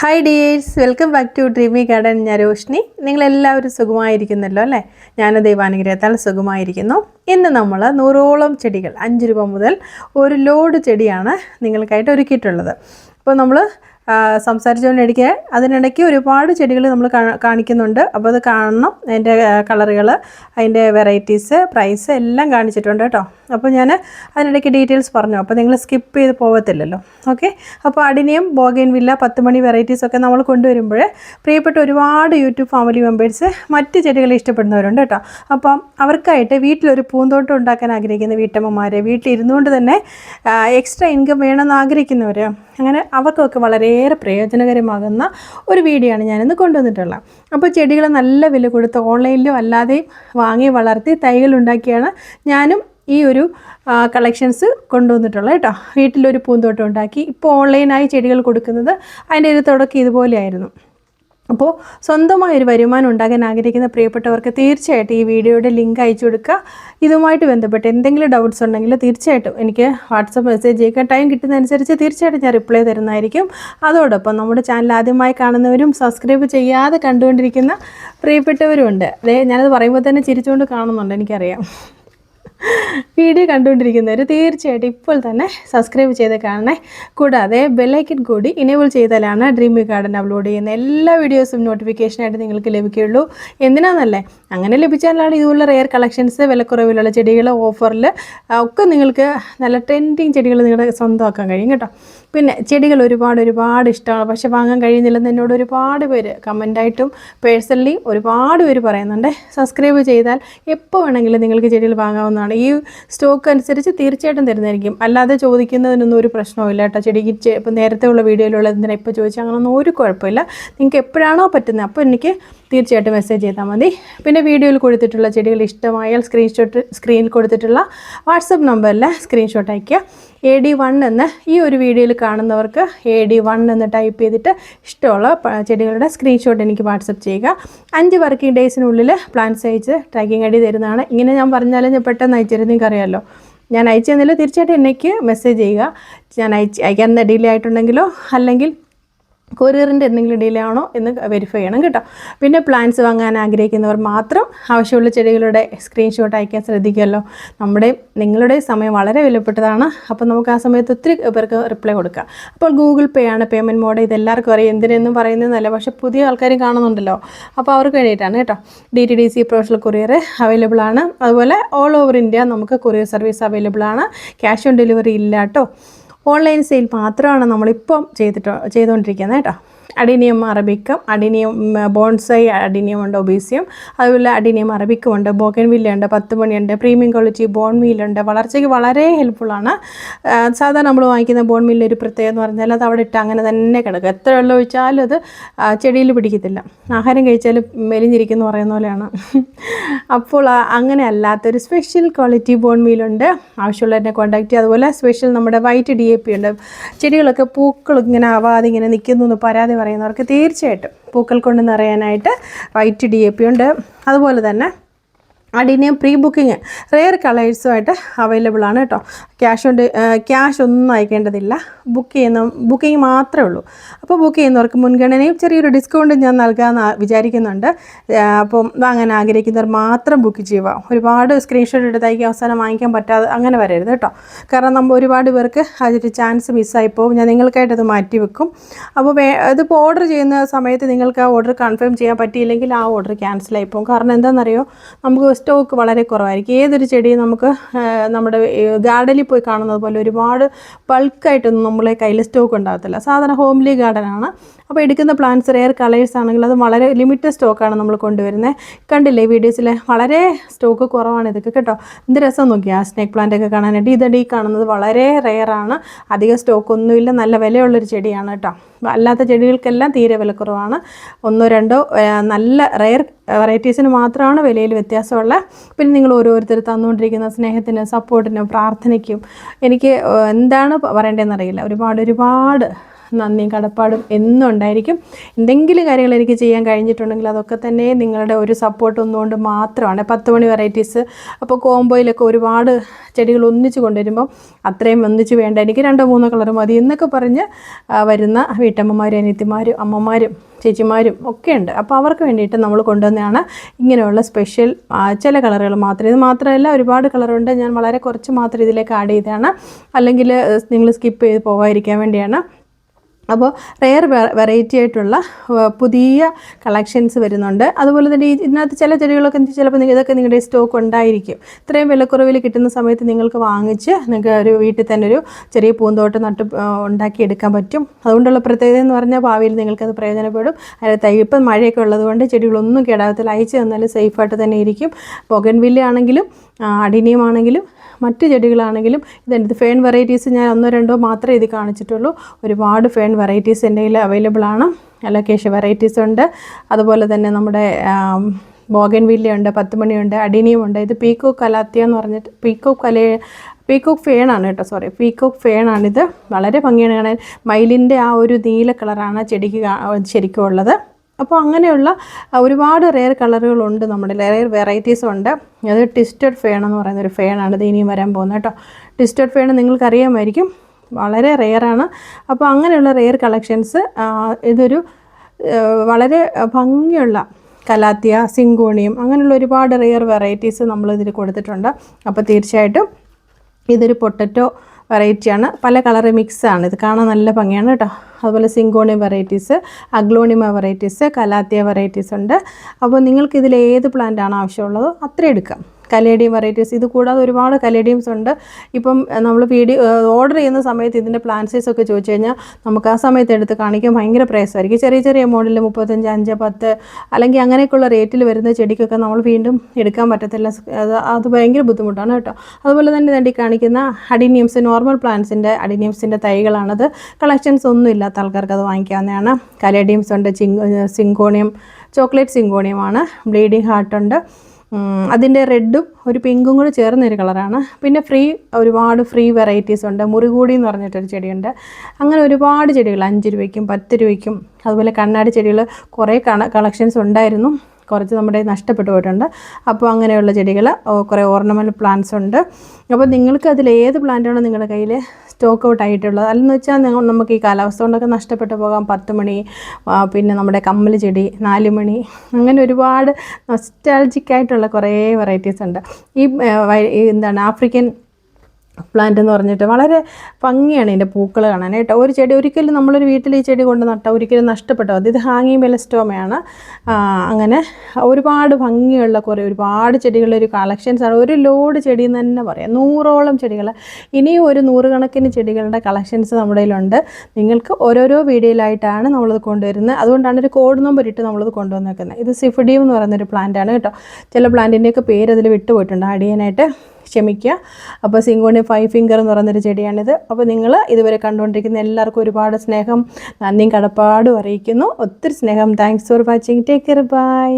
Hi dears welcome back to dreamy garden ഞാൻ രോഷിനി. നിങ്ങളെല്ലാവരും സുഖമായിരിക്കുന്നല്ലോ അല്ലേ? ഞാൻ ദൈവാനുഗ്രഹത്താൽ സുഖമായിരിക്കുന്നു. ഇന്ന് നമ്മൾ നൂറോളം ചെടികൾ അഞ്ച് രൂപ മുതൽ ഒരു ലോഡ് ചെടിയാണ് നിങ്ങൾക്കായിട്ട് ഒരുക്കിയിട്ടുള്ളത്. അപ്പോൾ നമ്മൾ സംസാരിച്ചുകൊണ്ടിരിക്കെ. അതിനിടയ്ക്ക് ഒരുപാട് ചെടികൾ നമ്മൾ കാണിക്കുന്നുണ്ട്. അപ്പോൾ അത് കാണണം. അതിന്റെ കളറുകൾ അതിന്റെ വെറൈറ്റീസ് പ്രൈസ് എല്ലാം കാണിച്ചിട്ടുണ്ട് കേട്ടോ. അപ്പോൾ ഞാൻ അതിനിടയ്ക്ക് ഡീറ്റെയിൽസ് പറഞ്ഞു. അപ്പോൾ നിങ്ങൾ സ്കിപ്പ് ചെയ്ത് പോകത്തില്ലല്ലോ ഓക്കെ? അപ്പോൾ അടിനിയം ബോഗൈൻ വില്ല പത്ത് മണി വെറൈറ്റീസ് ഒക്കെ നമ്മൾ കൊണ്ടുവരുമ്പോൾ പ്രിയപ്പെട്ട ഒരുപാട് യൂട്യൂബ് ഫാമിലി മെമ്പേഴ്സ് മറ്റ് ചെടികൾ ഇഷ്ടപ്പെടുന്നവരുണ്ട് കേട്ടോ. അപ്പം അവർക്കായിട്ട് വീട്ടിലൊരു പൂന്തോട്ടം ഉണ്ടാക്കാൻ ആഗ്രഹിക്കുന്ന വീട്ടമ്മമാർ വീട്ടിലിരുന്നുകൊണ്ട് തന്നെ എക്സ്ട്രാ ഇൻകം വേണമെന്ന് ആഗ്രഹിക്കുന്നവർ അങ്ങനെ അവർക്കൊക്കെ വളരെയേറെ പ്രയോജനകരമാകുന്ന ഒരു വീഡിയോ ആണ് ഞാനിന്ന് കൊണ്ടുവന്നിട്ടുള്ളത്. അപ്പോൾ ചെടികൾ നല്ല വില കൊടുത്ത് ഓൺലൈനിലും അല്ലാതെയും വാങ്ങി വളർത്തി തൈകൾ ഉണ്ടാക്കിയാണ് ഞാനും ഈ ഒരു കളക്ഷൻസ് കൊണ്ടുവന്നിട്ടുള്ളത് കേട്ടോ. വീട്ടിലൊരു പൂന്തോട്ടം ഉണ്ടാക്കി. ഇപ്പോൾ ഓൺലൈനായി ചെടികൾ കൊടുക്കുന്നത് അതിന്റെ ഒരു തുടക്കം ഇതുപോലെയായിരുന്നു. അപ്പോൾ സ്വന്തമായ ഒരു വരുമാനം ഉണ്ടാകാൻ ആഗ്രഹിക്കുന്ന പ്രിയപ്പെട്ടവർക്ക് തീർച്ചയായിട്ടും ഈ വീഡിയോയുടെ ലിങ്ക് അയച്ചു കൊടുക്കുക. ഇതുമായിട്ട് ബന്ധപ്പെട്ട് എന്തെങ്കിലും ഡൗട്ട്സ് ഉണ്ടെങ്കിൽ തീർച്ചയായിട്ടും എനിക്ക് വാട്സപ്പ് മെസ്സേജ് ചെയ്യുക. ടൈം കിട്ടുന്നതനുസരിച്ച് തീർച്ചയായിട്ടും ഞാൻ റിപ്ലൈ തരുന്നതായിരിക്കും. അതോടൊപ്പം നമ്മുടെ ചാനൽ ആദ്യമായി കാണുന്നവരും സബ്സ്ക്രൈബ് ചെയ്യാതെ കണ്ടുകൊണ്ടിരിക്കുന്ന പ്രിയപ്പെട്ടവരുമുണ്ട് അതെ ഞാനത് പറയുമ്പോൾ തന്നെ ചിരിച്ചുകൊണ്ട് കാണുന്നുണ്ട് എനിക്കറിയാം. വീഡിയോ കണ്ടുകൊണ്ടിരിക്കുന്നവർ തീർച്ചയായിട്ടും ഇപ്പോൾ തന്നെ സബ്സ്ക്രൈബ് ചെയ്ത് കാണണേ. കൂടാതെ ബെല്ലൈക്കൻ കൂടി ഇനേബിൾ ചെയ്താലാണ് ഡ്രീം ഗാർഡൻ അപ്ലോഡ് ചെയ്യുന്ന എല്ലാ വീഡിയോസും നോട്ടിഫിക്കേഷനായിട്ട് നിങ്ങൾക്ക് ലഭിക്കുകയുള്ളൂ. എന്തിനാണെന്നല്ലേ അങ്ങനെ ലഭിച്ചാലാണ് ഇതുപോലുള്ള റെയർ കളക്ഷൻസ് വിലക്കുറവിലുള്ള ചെടികൾ ഓഫറിൽ ഒക്കെ നിങ്ങൾക്ക് നല്ല ട്രെൻഡിങ് ചെടികൾ നിങ്ങളുടെ സ്വന്തമാക്കാൻ കഴിയും കേട്ടോ. പിന്നെ ചെടികൾ ഒരുപാട് ഒരുപാട് ഇഷ്ടമാണ്. പക്ഷെ വാങ്ങാൻ കഴിയുന്നില്ലെന്ന് എന്നോട് ഒരുപാട് പേര് കമന്റായിട്ടും പേഴ്സണലി ഒരുപാട് പേര് പറയുന്നുണ്ട്. സബ്സ്ക്രൈബ് ചെയ്താൽ എപ്പോൾ വേണമെങ്കിലും നിങ്ങൾക്ക് ചെടികൾ വാങ്ങാവുന്നതാണ്. ഈ സ്റ്റോക്ക് അനുസരിച്ച് തീർച്ചയായിട്ടും തരുന്നതായിരിക്കും. അല്ലാതെ ചോദിക്കുന്നതിനൊന്നും ഒരു പ്രശ്നവുമില്ല കേട്ടോ. ചെടിക്ക് ഇപ്പം നേരത്തെ ഉള്ള വീഡിയോയിലുള്ളതിനെ ഇപ്പോൾ ചോദിച്ചാൽ അങ്ങനെയൊന്നും ഒരു കുഴപ്പമില്ല. നിങ്ങൾക്ക് എപ്പോഴാണോ പറ്റുന്നത്. അപ്പോൾ എനിക്ക് തീർച്ചയായിട്ടും മെസ്സേജ് ചെയ്താൽ മതി. പിന്നെ വീഡിയോയിൽ കൊടുത്തിട്ടുള്ള ചെടികൾ ഇഷ്ടമായാൽ സ്ക്രീൻഷോട്ട് സ്ക്രീനിൽ കൊടുത്തിട്ടുള്ള വാട്സപ്പ് നമ്പറിൽ സ്ക്രീൻഷോട്ട് അയയ്ക്കുക. എ ഡി വൺ എന്ന് ഈ ഒരു വീഡിയോയിൽ കാണുന്നവർക്ക് എ ഡി വൺ എന്ന് ടൈപ്പ് ചെയ്തിട്ട് ഇഷ്ടമുള്ള ചെടികളുടെ സ്ക്രീൻഷോട്ട് എനിക്ക് വാട്സപ്പ് ചെയ്യുക. അഞ്ച് വർക്കിംഗ് ഡേയ്സിനുള്ളിൽ പ്ലാൻസ് അയച്ച് ട്രാക്കിംഗ് ഐ ഡി തരുന്നതാണ്. ഇങ്ങനെ ഞാൻ പറഞ്ഞാലും ഞാൻ പെട്ടെന്ന് അയച്ചിരുന്നു നിങ്ങൾക്കറിയാമല്ലോ ഞാൻ അയച്ചു തന്നില്ല തീർച്ചയായിട്ടും എനിക്ക് മെസ്സേജ് ചെയ്യുക. ഞാൻ അയച്ച് അയക്കാൻ ഡിലേ ആയിട്ടുണ്ടെങ്കിലോ അല്ലെങ്കിൽ കൊറിയറിന്റെ എന്തെങ്കിലും ഡിലേ ആണോ എന്ന് വെരിഫൈ ചെയ്യണം കേട്ടോ. പിന്നെ പ്ലാന്റ്സ് വാങ്ങാൻ ആഗ്രഹിക്കുന്നവർ മാത്രം ആവശ്യമുള്ള ചെടികളുടെ സ്ക്രീൻഷോട്ട് അയക്കാൻ ശ്രദ്ധിക്കുമല്ലോ നമ്മുടെ നിങ്ങളുടെ സമയം വളരെ വിലപ്പെട്ടതാണ്. അപ്പോൾ നമുക്ക് ആ സമയത്ത് ഒത്തിരി പേർക്ക് റിപ്ലൈ കൊടുക്കാം. അപ്പോൾ ഗൂഗിൾ പേ ആണ് പേയ്മെന്റ് മോഡ് ഇതെല്ലാവർക്കും അറിയാം. എന്തിനെന്നും പറയുന്നതല്ല പക്ഷേ പുതിയ ആൾക്കാർ കാണുന്നുണ്ടല്ലോ. അപ്പോൾ അവർക്ക് വേണ്ടിയിട്ടാണ് കേട്ടോ. D T D C professional courier available ആണ്. അതുപോലെ ഓൾ ഓവർ ഇന്ത്യ നമുക്ക് കൊറിയർ സർവീസ് അവൈലബിൾ ആണ്. ക്യാഷ് ഓൺ ഡെലിവറി ഇല്ല കേട്ടോ. ഓൺലൈൻ സെയിൽ മാത്രമാണ് നമ്മളിപ്പം ചെയ്തിട്ട് ചെയ്തുകൊണ്ടിരിക്കുന്നത് കേട്ടോ. Adenium arabicum adenium bonsai adenium ഉണ്ട് ഒബീസിയം അതുപോലെ അഡിനിയം അറബിക്കം ഉണ്ട് ബോക്കൻ വില്ലുണ്ട് പത്ത് മണിയുണ്ട് പ്രീമിയം ക്വാളിറ്റി ബോൺ മീലുണ്ട് വളർച്ചയ്ക്ക് വളരെ ഹെൽപ്ഫുള്ളാണ്. സാധാരണ നമ്മൾ വാങ്ങിക്കുന്ന ബോൺ മീലിന്റെ ഒരു പ്രത്യേകത എന്ന് പറഞ്ഞാൽ അത് അവിടെ ഇട്ട് അങ്ങനെ തന്നെ കിടക്കും. എത്ര വെള്ളം ഒഴിച്ചാലും അത് ചെടിയിൽ പിടിക്കത്തില്ല. ആഹാരം കഴിച്ചാൽ മെലിഞ്ഞിരിക്കുന്നു പറയുന്ന പോലെയാണ്. അപ്പോൾ അങ്ങനെ അല്ലാത്തൊരു സ്പെഷ്യൽ ക്വാളിറ്റി ബോൺ മീലുണ്ട് ആവശ്യമുള്ളതിനെ കോൺടാക്ട് ചെയ്യുക. അതുപോലെ സ്പെഷ്യൽ നമ്മുടെ വൈറ്റ് ഡി എ പി ഉണ്ട്. ചെടികളൊക്കെ പൂക്കൾ ഇങ്ങനെ ആവാതെ ഇങ്ങനെ നിൽക്കുന്നു എന്ന് പരാതി പറയുന്നവർക്ക് തീർച്ചയായിട്ടും പൂക്കൾ കൊണ്ട് നിറയാനായിട്ട് വൈറ്റ് ഡി എ പി ഉണ്ട്. അതുപോലെ തന്നെ അടിനെയും പ്രീ ബുക്കിങ് റെയർ കളേഴ്സുമായിട്ട് അവൈലബിൾ ആണ് കേട്ടോ. ക്യാഷ് ഉണ്ട് ക്യാഷ് ഒന്നും അയക്കേണ്ടതില്ല. ബുക്ക് ചെയ്യുന്ന ബുക്കിംഗ് മാത്രമേ ഉള്ളൂ. അപ്പോൾ ബുക്ക് ചെയ്യുന്നവർക്ക് മുൻഗണനയും ചെറിയൊരു ഡിസ്കൗണ്ടും ഞാൻ നൽകാമെന്ന് വിചാരിക്കുന്നുണ്ട്. അപ്പോൾ വാങ്ങാൻ ആഗ്രഹിക്കുന്നവർ മാത്രം ബുക്ക് ചെയ്യുക. ഒരുപാട് സ്ക്രീൻഷോട്ട് എടുത്തായിരിക്കും അവസാനം വാങ്ങിക്കാൻ പറ്റാതെ അങ്ങനെ വരരുത് കേട്ടോ. കാരണം നമ്മൾ ഒരുപാട് പേർക്ക് അതൊരു ചാൻസ് മിസ്സായി പോകും. ഞാൻ നിങ്ങൾക്കായിട്ടത് മാറ്റി വെക്കും. അപ്പോൾ വേ ഇതിപ്പോൾ ഓർഡർ ചെയ്യുന്ന സമയത്ത് നിങ്ങൾക്ക് ആ ഓർഡർ കൺഫേം ചെയ്യാൻ പറ്റിയില്ലെങ്കിൽ ആ ഓർഡർ ക്യാൻസലായി പോകും. കാരണം എന്താണെന്നറിയോ? നമുക്ക് സ്റ്റോക്ക് വളരെ കുറവായിരിക്കും. ഏതൊരു ചെടിയും നമുക്ക് നമ്മുടെ ഗാർഡനിൽ പോയി കാണുന്നത് പോലെ ഒരുപാട് ബൾക്കായിട്ടൊന്നും നമ്മളെ കയ്യിൽ സ്റ്റോക്ക് ഉണ്ടാകത്തില്ല. സാധാരണ ഹോംലി ഗാർഡനാണ്. അപ്പോൾ എടുക്കുന്ന പ്ലാന്റ്സ് റെയർ കളേഴ്സ് ആണെങ്കിൽ അത് വളരെ ലിമിറ്റഡ് സ്റ്റോക്കാണ് നമ്മൾ കൊണ്ടുവരുന്നത്. കണ്ടില്ലേ വീഡിയോസിൽ വളരെ സ്റ്റോക്ക് കുറവാണ് ഇതൊക്കെ കേട്ടോ. എന്ത് രസം നോക്കിയാൽ സ്നേക്ക് പ്ലാന്റ് ഒക്കെ കാണാനായിട്ട്. ഇതടി കാണുന്നത് വളരെ റെയറാണ്. അധികം സ്റ്റോക്കൊന്നുമില്ല നല്ല വിലയുള്ളൊരു ചെടിയാണ് കേട്ടോ. അല്ലാത്ത ചെടികൾക്കെല്ലാം തീരെ വിലക്കുറവാണ് ഒന്നോ രണ്ടോ നല്ല റെയർ വെറൈറ്റീസിന് മാത്രമാണ് വിലയിൽ വ്യത്യാസമുള്ള. പിന്നെ നിങ്ങൾ ഓരോരുത്തർ തന്നുകൊണ്ടിരിക്കുന്ന സ്നേഹത്തിനും സപ്പോർട്ടിനും പ്രാർത്ഥനയ്ക്കും എനിക്ക് എന്താണ് പറയേണ്ടതെന്ന് അറിയില്ല ഒരുപാട് ഒരുപാട് നന്ദിയും കടപ്പാടും എന്നും ഉണ്ടായിരിക്കും. എന്തെങ്കിലും കാര്യങ്ങൾ എനിക്ക് ചെയ്യാൻ കഴിഞ്ഞിട്ടുണ്ടെങ്കിൽ അതൊക്കെ തന്നെ നിങ്ങളുടെ ഒരു സപ്പോർട്ട് ഒന്നുകൊണ്ട് മാത്രമാണ്. പത്ത് മണി വെറൈറ്റീസ് അപ്പോൾ കോംബോയിലൊക്കെ ഒരുപാട് ചെടികൾ ഒന്നിച്ച് കൊണ്ടുവരുമ്പോൾ അത്രയും ഒന്നിച്ച് വേണ്ട. എനിക്ക് രണ്ടോ മൂന്നോ കളർ മതി എന്നൊക്കെ പറഞ്ഞ് വരുന്ന വീട്ടമ്മമാരും അനിയത്തിമാരും അമ്മമാരും ചേച്ചിമാരും ഒക്കെ ഉണ്ട്. അപ്പോൾ അവർക്ക് വേണ്ടിയിട്ട് നമ്മൾ കൊണ്ടുവന്നതാണ് ഇങ്ങനെയുള്ള സ്പെഷ്യൽ ചില കളറുകൾ മാത്രം. ഇത് മാത്രമല്ല ഒരുപാട് കളറുണ്ട് ഞാൻ വളരെ കുറച്ച് മാത്രം ഇതിലേക്ക് ആഡ് ചെയ്തതാണ്. അല്ലെങ്കിൽ നിങ്ങൾ സ്കിപ്പ് ചെയ്ത് പോകാതിരിക്കാൻ വേണ്ടിയാണ്. അപ്പോൾ റെയർ വെറൈറ്റി ആയിട്ടുള്ള പുതിയ കളക്ഷൻസ് വരുന്നുണ്ട്. അതുപോലെ തന്നെ ഇതിനകത്ത് ചില ചെടികളൊക്കെ ചിലപ്പോൾ ഇതൊക്കെ നിങ്ങളുടെ സ്റ്റോക്ക് ഉണ്ടായിരിക്കും. ഇത്രയും വിലക്കുറവിൽ കിട്ടുന്ന സമയത്ത് നിങ്ങൾക്ക് വാങ്ങിച്ച് നിങ്ങൾക്ക് ഒരു വീട്ടിൽ തന്നെ ഒരു ചെറിയ പൂന്തോട്ടം നട്ട് ഉണ്ടാക്കിയെടുക്കാൻ പറ്റും. അതുകൊണ്ടുള്ള പ്രത്യേകത എന്ന് പറഞ്ഞാൽ ഭാവിയിൽ നിങ്ങൾക്കത് പ്രയോജനപ്പെടും. അതായത് തൈ ഇപ്പം മഴയൊക്കെ ഉള്ളതുകൊണ്ട് ചെടികളൊന്നും കേടാകത്തില്ല അയച്ചു തന്നാലും സേഫായിട്ട് തന്നെ ഇരിക്കും. ബൊഗൻവില്ല ആണെങ്കിലും അടിനിയം ആണെങ്കിലും മറ്റ് ചെടികളാണെങ്കിലും ഇതെന്റെ ഫേൺ വെറൈറ്റീസ് ഞാൻ ഒന്നോ രണ്ടോ മാത്രമേ ഇത് കാണിച്ചിട്ടുള്ളൂ. ഒരുപാട് ഫേൺ വെറൈറ്റീസ് എന്റെ കയ്യിൽ അവൈലബിൾ ആണ്. അലോക്കേഷ വെറൈറ്റീസ് ഉണ്ട്. അതുപോലെ തന്നെ നമ്മുടെ ബോഗൻ ഉണ്ട് പത്ത് മണിയുണ്ട് അഡിനിയം ഉണ്ട്. ഇത് പീക്കോ കലാത്തിയ എന്ന് പറഞ്ഞിട്ട് പീക്കോ കല പീക്കോക്ക് ഫേണാണ് കേട്ടോ സോറി പീക്കോക്ക് ഫേണാണിത് വളരെ ഭംഗിയാണ് കാണാൻ. മയിലിന്റെ ആ ഒരു നീല കളറാണ് ചെടിക്ക് ശരിക്കും ഉള്ളത്. അപ്പോൾ അങ്ങനെയുള്ള ഒരുപാട് റെയർ കളറുകളുണ്ട് നമ്മുടെ റെയർ വെറൈറ്റീസ് ഉണ്ട്. അത് ട്വിസ്റ്റഡ് ഫേൺ എന്ന് പറയുന്ന ഒരു ഫേണാണ് ഇത് ഇനിയും വരാൻ പോകുന്നത് കേട്ടോ. ട്വിസ്റ്റഡ് ഫേൺ നിങ്ങൾക്കറിയാമായിരിക്കും. വളരെ റെയറാണ് അപ്പോൾ അങ്ങനെയുള്ള റെയർ കളക്ഷൻസ് ഇതൊരു വളരെ ഭംഗിയുള്ള കലാത്തിയ സിങ്കോണിയം അങ്ങനെയുള്ള ഒരുപാട് റെയർ വെറൈറ്റീസ് നമ്മൾ ഇതിൽ കൊടുത്തിട്ടുണ്ട്. അപ്പോൾ തീർച്ചയായിട്ടും ഇതൊരു പൊട്ടറ്റോ വെറൈറ്റിയാണ് പല കളർ മിക്സാണ് ഇത് കാണാൻ നല്ല ഭംഗിയാണ് കേട്ടോ. അതുപോലെ syngonium varieties aglaonema varieties calathea varieties ഉണ്ട്. അപ്പോൾ നിങ്ങൾക്ക് ഇതിൽ ഏത് പ്ലാന്റ് ആണ് ആവശ്യമുള്ളതോ അത്രയും എടുക്കാം. Caladium varieties. ഇത് കൂടാതെ ഒരുപാട് കലേഡിയംസ് ഉണ്ട്. ഇപ്പം നമ്മൾ വീഡിയോ ഓർഡർ ചെയ്യുന്ന സമയത്ത് ഇതിന്റെ പ്ലാൻ സൈസ് ഒക്കെ ചോദിച്ചു കഴിഞ്ഞാൽ നമുക്ക് ആ സമയത്ത് എടുത്ത് കാണിക്കാൻ ഭയങ്കര പ്രയാസമായിരിക്കും. ചെറിയ ചെറിയ മോഡൽ മുപ്പത്തഞ്ച് അഞ്ച് പത്ത് അല്ലെങ്കിൽ അങ്ങനെയൊക്കെയുള്ള റേറ്റിൽ വരുന്ന ചെടിക്കൊക്കെ നമ്മൾ വീണ്ടും എടുക്കാൻ പറ്റത്തില്ല. അത് അത് ഭയങ്കര ബുദ്ധിമുട്ടാണ് കേട്ടോ. അതുപോലെ തന്നെ തണ്ടി കാണിക്കുന്ന അഡിനിയംസ് നോർമൽ പ്ലാന്റ്സിന്റെ അഡിനിയംസിന്റെ തൈകളാണത്. കളക്ഷൻസ് ഒന്നും ഇല്ലാത്ത ആൾക്കാർക്ക് അത് വാങ്ങിക്കാവുന്നതാണ്. കലേഡിയംസ് ഉണ്ട് ചിങ് സിങ്കോണിയം ചോക്ലേറ്റ് സിങ്കോണിയമാണ്. ഹാർട്ട് ഉം, അതിന്റെ റെഡും ഒരു പിങ്കും കൂടി ചേർന്നൊരു കളറാണ്. പിന്നെ ഫ്രീ ഒരുപാട് ഫ്രീ വെറൈറ്റീസ് ഉണ്ട്. മുറികൂടി എന്ന് പറഞ്ഞിട്ടൊരു ചെടിയുണ്ട്. അങ്ങനെ ഒരുപാട് ചെടികൾ അഞ്ച് രൂപയ്ക്കും പത്ത് രൂപയ്ക്കും അതുപോലെ കണ്ണാടി ചെടികൾ കുറേ കളക്ഷൻസ് ഉണ്ടായിരുന്നു. കുറച്ച് നമ്മുടെ നഷ്ടപ്പെട്ടു പോയിട്ടുണ്ട്. അപ്പോൾ അങ്ങനെയുള്ള ചെടികൾ കുറേ ഓർണമെന്റ് പ്ലാന്റ്സ് ഉണ്ട്. അപ്പോൾ നിങ്ങൾക്ക് അതിൽ ഏത് പ്ലാന്റാണോ നിങ്ങളുടെ കയ്യിൽ സ്റ്റോക്ക് ഔട്ട് ആയിട്ടുള്ളത്? അല്ലെന്ന് വെച്ചാൽ നമുക്ക് ഈ കാലാവസ്ഥ കൊണ്ടൊക്കെ നഷ്ടപ്പെട്ടു പോകാം. പത്ത് മണി പിന്നെ നമ്മുടെ കമ്മൽ ചെടി നാല് മണി അങ്ങനെ ഒരുപാട് നൊസ്റ്റാൾജിക്കായിട്ടുള്ള കുറേ വെറൈറ്റീസ് ഉണ്ട്. ഈ എന്താണ് ആഫ്രിക്കൻ പ്ലാന്റ് എന്ന് പറഞ്ഞിട്ട് വളരെ ഭംഗിയാണ് ഇതിന്റെ പൂക്കൾ കാണാൻ കേട്ടോ. ഒരു ചെടി ഒരിക്കലും നമ്മളൊരു വീട്ടിൽ ഈ ചെടി കൊണ്ട് നട്ടാൽ ഒരിക്കലും നഷ്ടപ്പെട്ടോ. അത് ഇത് ഹാങ്ങിങ് ബെലസ്റ്റോമയാണ് അങ്ങനെ ഒരുപാട് ഭംഗിയുള്ള കുറേ ഒരുപാട് ചെടികളുടെ ഒരു കളക്ഷൻസ് ആണ്. ഒരു ലോഡ് ചെടി എന്ന് തന്നെ പറയാം. നൂറോളം ചെടികൾ ഇനിയും ഒരു നൂറുകണക്കിന് ചെടികളുടെ കളക്ഷൻസ് നമ്മുടെ കയ്യിലുണ്ട്. നിങ്ങൾക്ക് ഓരോരോ വീഡിയോയിലായിട്ടാണ് നമ്മളത് കൊണ്ടുവരുന്നത്. അതുകൊണ്ടാണ് ഒരു കോഡ് നമ്പർ ഇട്ട് നമ്മളത് കൊണ്ടുവന്നേക്കുന്നത്. ഇത് സിഫിഡിയം എന്ന് പറയുന്നൊരു പ്ലാന്റാണ് കേട്ടോ. ചില പ്ലാന്റിന്റെയൊക്കെ പേര് അതിൽ വിട്ടുപോയിട്ടുണ്ട്. അടിയാനായിട്ട് ക്ഷമിക്കുക. അപ്പോൾ സിങ്കോണി ഫൈവ് ഫിംഗർ എന്ന് പറയുന്നൊരു ചെടിയാണിത്. അപ്പോൾ നിങ്ങൾ ഇതുവരെ കണ്ടുകൊണ്ടിരിക്കുന്ന എല്ലാവർക്കും ഒരുപാട് സ്നേഹം നന്ദിയും കടപ്പാടും അറിയിക്കുന്നു. ഒത്തിരി സ്നേഹം. Thanks for watching take care bye